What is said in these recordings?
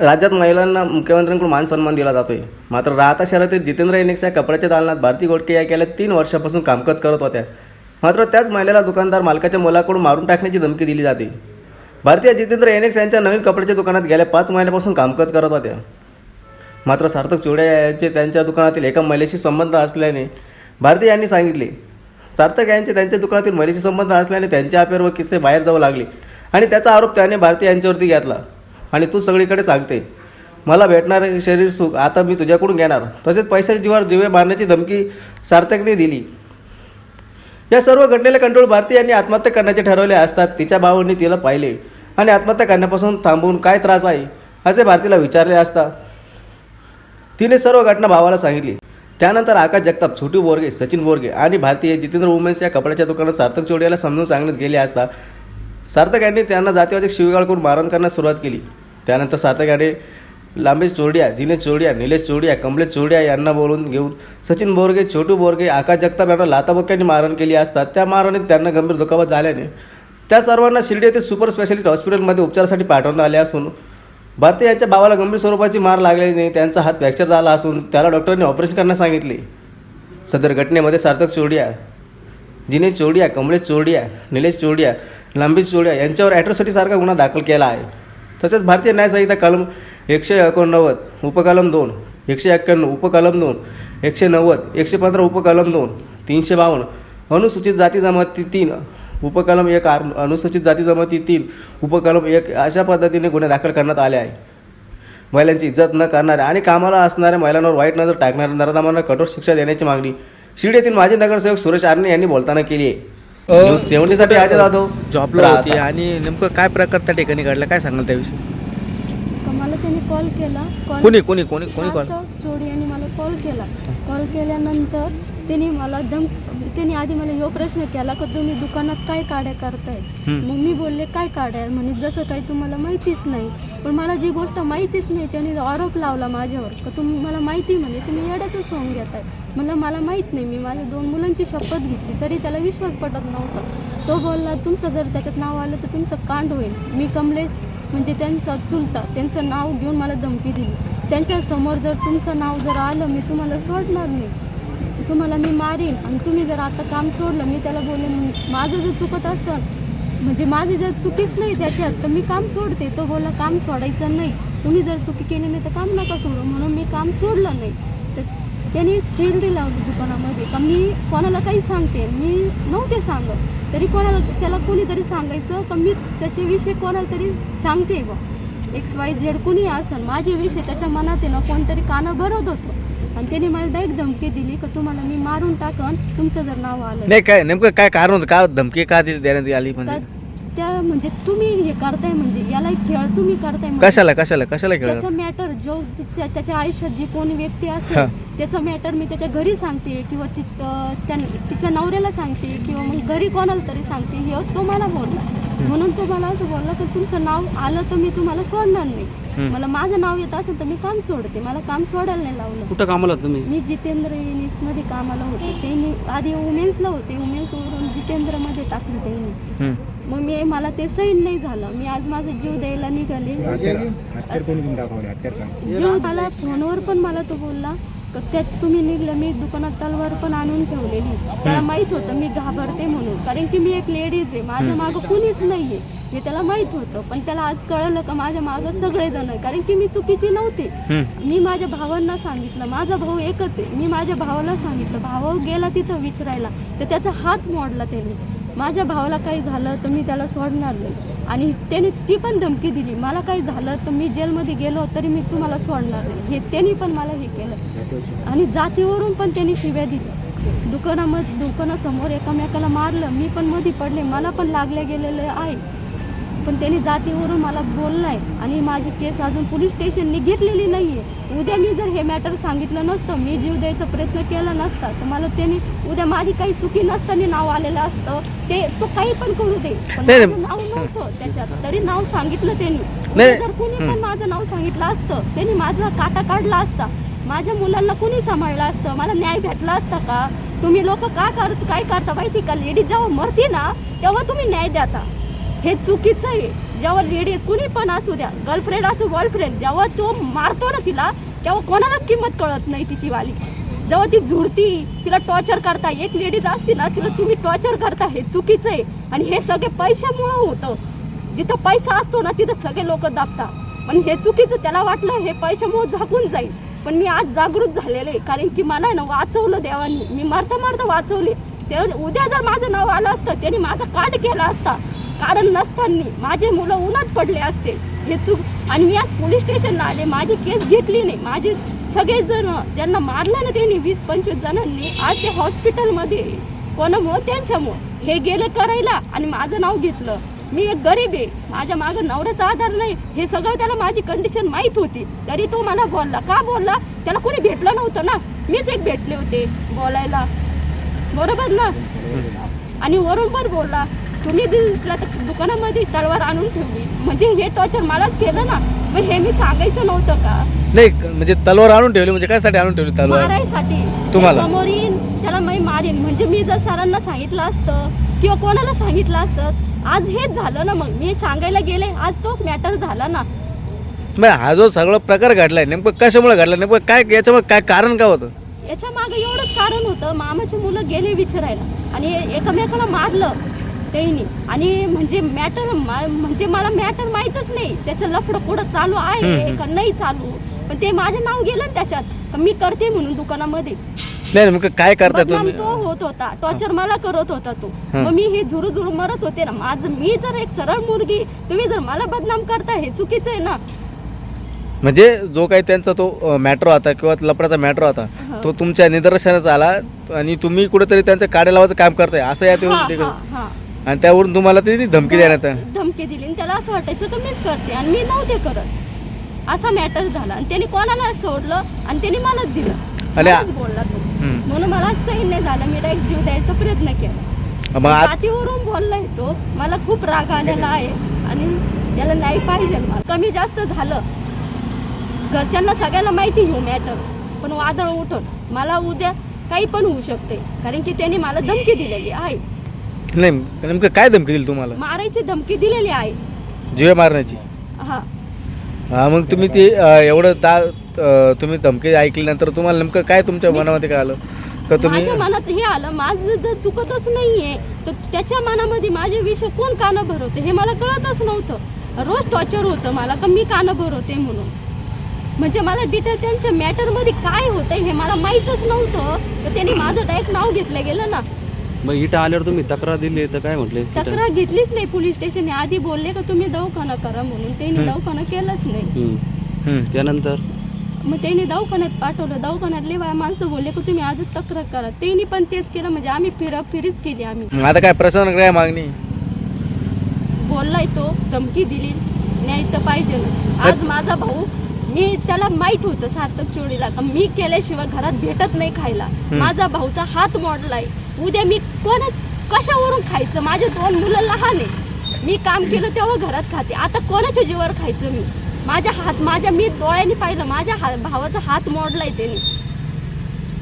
राज्यात महिलांना मुख्यमंत्र्यांकडून मान सन्मान दिला जातोय. मात्र राहता शहरातील जितेंद्र एनेक्स या कपड्याच्या दालनात भारती गोडके या गेल्या तीन वर्षापासून कामकाज करत होत्या. मात्र त्याच महिलेला दुकानदार मालकाच्या मुलाकडून मारून टाकण्याची धमकी दिली जाते. भारतीय जितेंद्र एनेक्स यांच्या नवीन कपड्याच्या दुकानात गेल्या पाच महिन्यापासून कामकाज करत होत्या. मात्र सार्थक चोड्या यांचे त्यांच्या दुकानातील एका महिलेशी संबंध असल्याने भारती यांनी सांगितले सार्थक यांचे त्यांच्या दुकानातील महिलेशी संबंध असल्याने त्यांच्या अफेअर व किस्से बाहेर जाऊ लागले आणि त्याचा आरोप त्याने भारती यांच्यावरती घेतला. आणि तू सगळीकडे सांगते. मला भेटणारे शरीर सुख आता मी तुझ्याकडून घेणार. तसेच पैशाच्या जीवावर दिवे मारण्याची धमकी सार्थकने दिली. या सर्व घटनेला कंट्रोल भारती यांनी आत्महत्या करण्याचे ठरवले असतात. तिच्या भावांनी तिला पाहिले. आणि आत्महत्या करण्यापासून थांबवून काय त्रास आहे असे भारतीला विचारले असता. तिने सर्व घटना भावाला सांगितली. त्यानंतर आकाश जगताप छोटू बोरगे सचिन बोरगे आणि भारतीय जितेंद्र वुमेन्स या कपड्याच्या दुकानात सार्थक चोडियाला समजून सांगण्यास गेले असता. सार्थक यांनी त्यांना जातीवाचक शिवीगाळ करून मारण करण्यास सुरुवात केली. त्यानंतर सार्थक लांबेश चोरडिया जिनेश चोरडिया निलेश चोरडिया कमलेश चोरडिया यांना बोलून घेऊन सचिन बोरगे छोटू बोरगे आकाश जगताप यांना लाताबक्क्यांनी मारण केली असतात त्या मारहाणीत त्यांना गंभीर दुखापत झाल्याने त्या सर्वांना शिर्डी येथे सुपर स्पेशालिस्ट हॉस्पिटलमध्ये उपचारासाठी पाठवण्यात आले असून भारती यांच्या भावाला गंभीर स्वरूपाची मार लागल्याने त्यांचा हात फ्रॅक्चर झाला असून त्याला डॉक्टरांनी ऑपरेशन करण्यास सांगितले. सदर घटनेमध्ये सार्थक चोरडिया जिनेश चोरडिया कमलेश चोरडिया निलेश चोरडिया लांबीश चोरडिया यांच्यावर ॲट्रॉसिटीसारखा गुन्हा दाखल केला आहे. तसेच भारतीय न्यायसंहिता कलम एकशे एकोणनव्वद उपकलम दोन एकशे एक्क्याण्णव उपकलम दोन एकशे नव्वद एकशे पंधरा उपकलम दोन तीनशे बावन्न अनुसूचित जाती जमाती तीन उपकलम एक आर अनुसूचित जाती जमाती तीन उपकलम एक अशा पद्धतीने गुन्हे दाखल करण्यात आले आहे महिलांची इज्जत न करणाऱ्या आणि कामाला असणाऱ्या महिलांवर वाईट नजर टाकणाऱ्या नरदामांना कठोर शिक्षा देण्याची मागणी शिर्डी येथील माजी नगरसेवक सुरेश आर्णे यांनी बोलताना केली आहे. न्यूज सेव्हन्टीसाठी अजय जाधव. जॉबला होती. आणि नेमकं काय प्रकार त्या ठिकाणी घडला? काय सांगाल त्याविषयी? मला त्याने कॉल केला. कोणी कोणी कोणी कोणी कॉल? सार्थक चोडी यांनी मला कॉल केला. कॉल केल्यानंतर त्यांनी मला दम त्यांनी आधी मला ह्यो प्रश्न केला का तुम्ही दुकानात काय काड्या करताय. मग मी बोलले काय काड्या? म्हणे जसं काही तुम्हाला माहितीच नाही. पण मला जी गोष्ट माहितीच नाही त्याने आरोप लावला माझ्यावर का तुम्ही मला माहिती म्हणजे तुम्ही येड्याचं सॉंग घेताय. म्हणलं मला माहीत नाही मी माझ्या दोन मुलांची शपथ घेतली तरी त्याला विश्वास पटत नव्हता. तो बोलला तुमचं जर त्याच्यात नाव आलं तर तुमचं कांड होईल. मी कमलेश म्हणजे त्यांचा चुलता त्यांचं नाव घेऊन मला धमकी दिली. त्यांच्यासमोर जर तुमचं नाव जर आलं मी तुम्हाला सोडणार नाही तुम्हाला मी मारीन आणि तुम्ही जर आता काम सोडलं मी त्याला बोलेन माझं जर चुकत असेल म्हणजे माझी जर चुकीच नाही त्याच्यात तर मी काम सोडते. तो बोला काम सोडायचं नाही. तुम्ही जर चुकी केली नाही तर काम नका सोडू. म्हणून मी काम सोडलं नाही. तर त्याने थेरडी लावली दुकानामध्ये. का मी कोणाला काही सांगते? मी नव्हते सांगत. तरी कोणाला त्याला कोणीतरी सांगायचं का मी त्याच्याविषयी कोणाला तरी सांगते बा. एक्स वाय झेड कुणी असेल माझे विषय त्याच्या मनात आहे ना कोणतरी कानं भरत होतं. आणि त्याने मला डायरेक्ट धमकी दिली का तुम्हाला मी मारून टाकन तुमचं जर नाव आलं. नाही काय नेमकं काय कारण होतं? का धमकी का दिली देण्यात आली तर म्हणजे त्या म्हणजे तुम्ही हे करताय म्हणजे याला खेळ तुम्ही करताय म्हणजे. कशाला कशाला कशाला खेळ? त्याचा मॅटर जो तिच्या त्याच्या आयुष्यात जी कोणी व्यक्ती हा. असेल त्याचा मॅटर मी त्याच्या घरी सांगते किंवा ति अं, त्या तिच्या नवऱ्याला सांगते किंवा मग घरी कोणाला तरी सांगते हे तो मला बोलला. म्हणून तो मला असं बोलला की तुमचं नाव आलं तर मी तुम्हाला सोडणार नाही. मला माझं नाव येत असेल तर मी काम सोडते. मला काम सोडायला नाही लावलं. कुठं कामाला तुम्ही? मी जितेंद्र युनिट्समध्ये कामाला होते. त्यांनी आधी वुमेन्सला होते. वुमेन्सवरून जितेंद्रमध्ये टाकलं त्यांनी. मग मी मला ते सैन नाही झालं. मी आज माझा जीव द्यायला निघाले. जीव मला फोनवर पण मला तो बोलला. त्यात तुम्ही निघलं मी दुकानात तलवार पण आणून ठेवलेली. त्याला माहीत होतं मी घाबरते म्हणून. कारण की मी एक लेडीज आहे माझ्या मागं कुणीच नाहीये. हे त्याला माहीत होतं पण त्याला आज कळलं का माझ्या मागं सगळेजण आहे कारण की मी चुकीची नव्हते. मी माझ्या भावांना सांगितलं माझा भाऊ एकच आहे. मी माझ्या भावाला सांगितलं भाऊ गेला तिथं विचारायला. तर त्याचा हात मोडला त्याने. माझ्या भावाला काही झालं तर मी त्याला सोडणार नाही. आणि त्याने ती पण धमकी दिली. मला काही झालं तर मी जेलमध्ये गेलो तरी मी तुम्हाला सोडणार नाही. हे त्यांनी पण मला हे केलं. आणि जातीवरून पण त्यांनी शिव्या दिल्या. दुकानामध्ये दुकानासमोर एकामेकाला मारलं. मी पण मध्ये पडले. मला पण लागले गेलेले आहे. पण त्यांनी जातीवरून मला बोललाय आणि माझी केस अजून पोलीस स्टेशनने घेतलेली नाहीये. उद्या मी जर हे मॅटर सांगितलं नसतं मी जीव द्यायचा प्रयत्न केला नसता तर मला त्यांनी उद्या माझी काही चुकी नसताना नाव आलेलं असतं ते तो काही पण करू दे. पण नाही, माझं नाव नव्हतं त्याच्यात. तरी नाव सांगितलं त्यांनी. नाही. जर कुणी पण माझं नाव सांगितलं असतं त्यांनी माझा काटा काढला असता माझ्या मुलांना कुणी सांभाळलं असतं मला न्याय भेटला असता का? तुम्ही लोक का करत काय करता माहिती का? लेडीज जेव्हा मरते ना तेव्हा तुम्ही न्याय देता हे चुकीचं आहे. जेव्हा लेडीज कुणी पण असू द्या गर्लफ्रेंड असू बॉयफ्रेंड जेव्हा तो मारतो ना तिला तेव्हा कोणाला किंमत कळत नाही तिची वाली. जेव्हा ती झुडती तिला टॉर्चर करता एक लेडीज असते ना तिला तुम्ही टॉर्चर करता हे चुकीचं आहे. आणि हे सगळे पैशामुळं होतं. जिथं पैसा असतो ना तिथं सगळे लोक दाबतात. पण हे चुकीचं त्याला वाटलं हे पैशामुळं झाकून जाईल. पण मी आज जागृत झालेले कारण की मला ना वाचवलं देवानी. मी मारता मारता वाचवले. ते उद्या जर माझं नाव आलं असतं त्याने माझा काट केला असता. कारण नसताना माझे मुलं उन्हात पडले असते. हे चूक. आणि मी आज पोलीस स्टेशनला आले. माझी केस घेतली नाही. माझे सगळेजण ज्यांना मारलं ना त्यांनी वीस पंचवीस जणांनी आज ते हॉस्पिटलमध्ये कोणामुळं त्यांच्यामुळं? हे गेलं करायला आणि माझं नाव घेतलं. मी एक गरीब आहे. माझ्या मागं नवऱ्याचा आधार नाही. हे सगळं त्याला माझी कंडिशन माहीत होती. तरी तो मला बोलला. का बोलला? त्याला कोणी भेटलं नव्हतं ना. मीच एक भेटले होते बोलायला. बरोबर ना? आणि वरून पण बोलला. तुम्ही दिसला तर दुकानामध्ये तलवार आणून ठेवली. म्हणजे हे टॉर्चर मलाच केलं ना. मग हे मी सांगायचं नव्हतं का? नाही म्हणजे तलवार आणून ठेवली म्हणजे कशासाठी आणून ठेवली तलवार? मारायसाठी. तुम्हाला? समोर येईन त्याला मी मारीन. म्हणजे मी जर सरांना सांगितलं असतं किंवा कोणाला सांगितलं असतं आज हेच झालं ना मग. मी सांगायला गेले आज तोच मॅटर झाला ना. मग हा जो सगळा प्रकार घडलाय नेमकं कशामुळे घडला? नेमकं काय याच्यामुळे काय कारण काय होतं? याच्या मागे एवढंच कारण होतं. मामाची मुलं गेले विचारायला. आणि एकमेकाला मारलं. त्यांनी आणि म्हणजे मॅटर म्हणजे मला मॅटर माहीतच नाही. त्याचं लफडं पुढं चालू आहे का नाही चालू? पण ते माझं नाव गेलं त्याच्यात. मी करते म्हणून दुकानामध्ये. नाही नेमकं काय करता तुम्ही? तो होत होता. टॉर्चर मला करत होता तो. मग मी हे झुरू झुरू मरत होते ना. माझं मी जर एक सरळ मुलगी तुम्ही जर मला बदनाम करता हे चुकीचं आहे ना. म्हणजे जो काही त्यांचा तो मॅटर होता किंवा लपडाचा मॅटर होता. तो तुमच्या निदर्शनास आला आणि तुम्ही कुठेतरी त्यांचं काड्या लावायचं काम करताय. असं या हा. आणि त्यावरून तुम्हाला ती धमकी देण्यात आली. धमकी दिली. आणि त्याला असं वाटायचं की मीच करते आणि मी नव्हते करत. असा मॅटर झाला. आणि त्याने कोणाला सोडलं आणि त्याने मलाच दिलं. आ- मलाच बोलला तो. हम्म. म्हणून मला सही नाही झाला. मी डायरेक्ट जीव द्यायचा प्रयत्न केला. मग आत- जातीवरून बोललाय तो. मला खूप राग आलेला आहे. आणि त्याला नाही पाहिजे मला. कमी जास्त झालं. घरच्यांना सगळ्यांना माहिती घेऊ मॅटर पण वादळ उठत. मला उद्या काही पण होऊ शकते. कारण की त्यांनी मला धमकी दिलेली आहे. नाही नेमकं काय धमकी दिली तुम्हाला? मारायची धमकी दिलेली आहे. जीवे मारण्याची? हा. हा मग तुम्ही ते अं, एवढं दा अं, तुम्ही धमकी ऐकल्यानंतर तुम्हाला नेमकं काय तुमच्या मनामध्ये काय आलं? का तुम्ही माझ्या मनात हे आलं. माझं जर चुकतच नाहीये तर त्याच्या मनामध्ये माझे विषय कोण कानं भरवते हे मला कळतच नव्हतं. रोज टॉर्चर होतं मला का मी कानं भरवते म्हणून? म्हणजे मला डिटेल त्यांच्या मॅटरमध्ये काय होतं हे मला माहीतच नव्हतं. तर त्यांनी माझं डायरेक्ट नाव घेतलं गेलं ना. मग इथं आल्यावर तुम्ही तक्रार दिली तर काय म्हटले? तक्रार घेतलीच नाही पोलीस स्टेशन आधी बोलले का तुम्ही दवाखाना करा म्हणून. त्यांनी दवाखाना केलाच नाही. हम्म. त्यानंतर? मग त्यांनी दवाखान्यात पाठवलं. दवाखान्यातले बा- माणसं बोलले का तुम्ही आजच तक्रार करा. त्यांनी पण तेच केलं. म्हणजे आम्ही फिर फिरीच केली आम्ही. मग आता काय प्रशासन काय मागणी? बोललाय तो धमकी दिली. न्याय तर पाहिजे आज माझा भाऊ मी त्याला माहीत होतं सार्थक चोरीला. का मी केल्याशिवाय घरात भेटत नाही खायला. माझा भाऊचा हात मोडलाय. उद्या मी कोणाच कशावरून खायचं? माझे दोन मुलं लहान आहे मी काम केलं तेव्हा घरात खाते. आता कोणाच्या जीवावर खायचं मी? माझ्या हात माझ्या मी डोळ्यांनी पाहिलं. माझ्या हा भावाचा हात मोडलाय त्यांनी.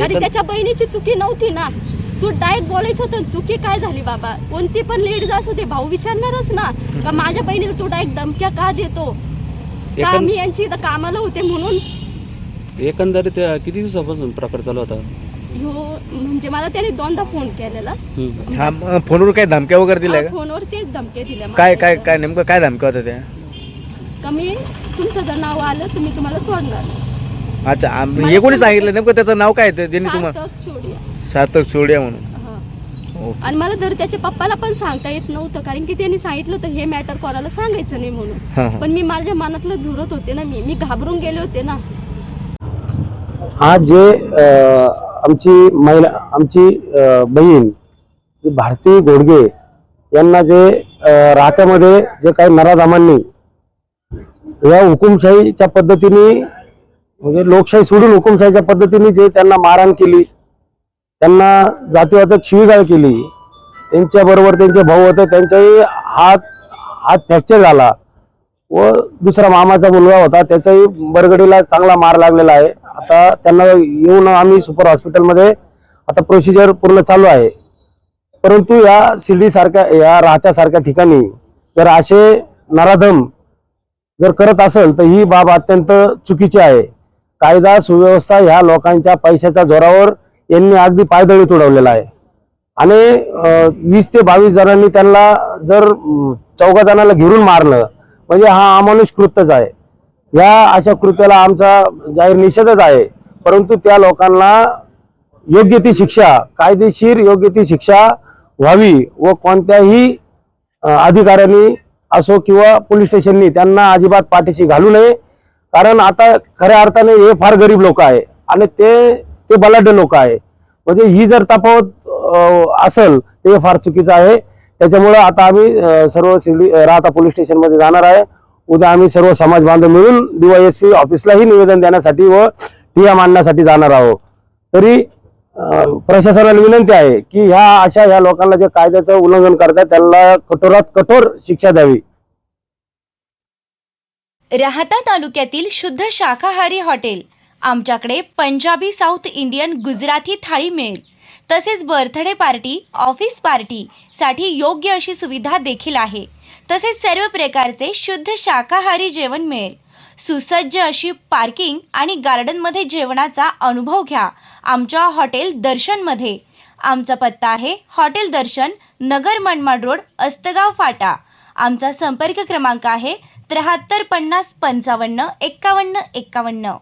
एकंद- त्याच्या बहिणीची चुकी नव्हती ना. तू डायरेक्ट बोलायचं होतं चुकी काय झाली बाबा? कोणती पण लेडीज असू दे भाऊ विचारणारच ना. का माझ्या बहिणीला तू डायरेक्ट धमक्या का देतो? का मी यांची इथं कामाला होते म्हणून? एकंदरीत अं, किती दिवसापासून प्रकार चालू होता? ह्यो म्हणजे मला त्याने दोनदा फोन केलेला. हम्म. हा मग फोनवर काय धमक्या वगैरे दिल्या हा, का? फोनवर तेच धमक्या दिल्या काय मला. काय काय नेमकं काय धमक्या होत्या त्या? का मी तुमचं जर नाव आलं तुम्ही तुम्हाला सोडणार. अच्छा आम- हे कोणी सांगितलं? नेमकं त्याचं नाव काय ते ज्यांनी तुम्हाला सार्थक चोडिया. सार्थक चोडिया म्हणून. हा. आणि मला जर त्याच्या पप्पाला पण सांगता येत नव्हतं कारण की त्यांनी सांगितलं होतं हे मॅटर कोणाला सांगायचं नाही म्हणून. पण मी माझ्या मनातलं झुरत होते ना मी. मी घाबरून गेले होते ना. आज जे आमची महिला आमची बहीण भारती घोडगे यांना जे राहत्यामध्ये जे काही नराधामांनी या हुकुमशाहीच्या पद्धतीने म्हणजे लोकशाही सोडून हुकुमशाहीच्या पद्धतीने जे त्यांना मारहाण केली त्यांना जातीवाचक शिवीगाळ केली. त्यांच्याबरोबर त्यांचे भाऊ होते त्यांचाही हात हात फ्रॅक्चर झाला. व दुसरा मामाचा मुलगा होता त्याचाही बरगडीला चांगला मार लागलेला आहे. आता त्यांना येऊन आम्ही सुपर हॉस्पिटलमध्ये आता प्रोसिजर पूर्ण चालू आहे. परंतु या शिर्डी सारख्या या राहत्यासारख्या ठिकाणी जर असे नराधम जर करत असेल तर ही बाब अत्यंत चुकीची आहे. कायदा सुव्यवस्था ह्या लोकांच्या पैशाच्या जोरावर यांनी अगदी पायदळी तुडवलेला आहे. आणि वीस ते बावीस जणांनी त्यांना जर चौघा जणांना घेरून मारलं म्हणजे हा अमानुष कृत्यच आहे. या अशा कृत्याला आमचा जाहीर निषेधच आहे. परंतु त्या लोकांना योग्य ती शिक्षा कायदेशीर योग्य ती शिक्षा व्हावी व कोणत्याही अधिकाऱ्यांनी असो किंवा पोलीस स्टेशननी त्यांना अजिबात पाठीशी घालू नये. कारण आता खऱ्या अर्थाने हे फार गरीब लोक आहे. आणि ते ते बलाढ्य लोक आहे. म्हणजे ही जर तफावत असेल ते फार चुकीचं आहे. त्याच्यामुळं आता आम्ही सर्व शिर्डी राहता पोलीस स्टेशनमध्ये जाणार आहे. उद्या आम्ही सर्व समाज बांधव मिळून डीवायएसपी ऑफिसलाही निवेदन देण्यासाठी व टिया आणण्यासाठी जाणार आहोत. तरी प्रशासनाला विनंती आहे की ह्या अशा ह्या लोकांना जे कायद्याचं उल्लंघन करतात त्यांना कठोरात कठोर शिक्षा द्यावी. राहता तालुक्यातील शुद्ध शाकाहारी हॉटेल आमच्याकडे पंजाबी साऊथ इंडियन गुजराती थाळी मिळेल. तसेच बर्थडे पार्टी ऑफिस पार्टीसाठी योग्य अशी सुविधा देखील आहे. तसेच सर्व प्रकारचे शुद्ध शाकाहारी जेवण मिळेल. सुसज्ज अशी पार्किंग आणि गार्डनमध्ये जेवणाचा अनुभव घ्या. आमच्या हॉटेल दर्शनमध्ये. आमचा पत्ता आहे हॉटेल दर्शन नगर मनमाड रोड अस्तगाव फाटा. आमचा संपर्क क्रमांक आहे त्र्याहत्तर पन्नास पंचावन्न एक्कावन्न एक्कावन्न.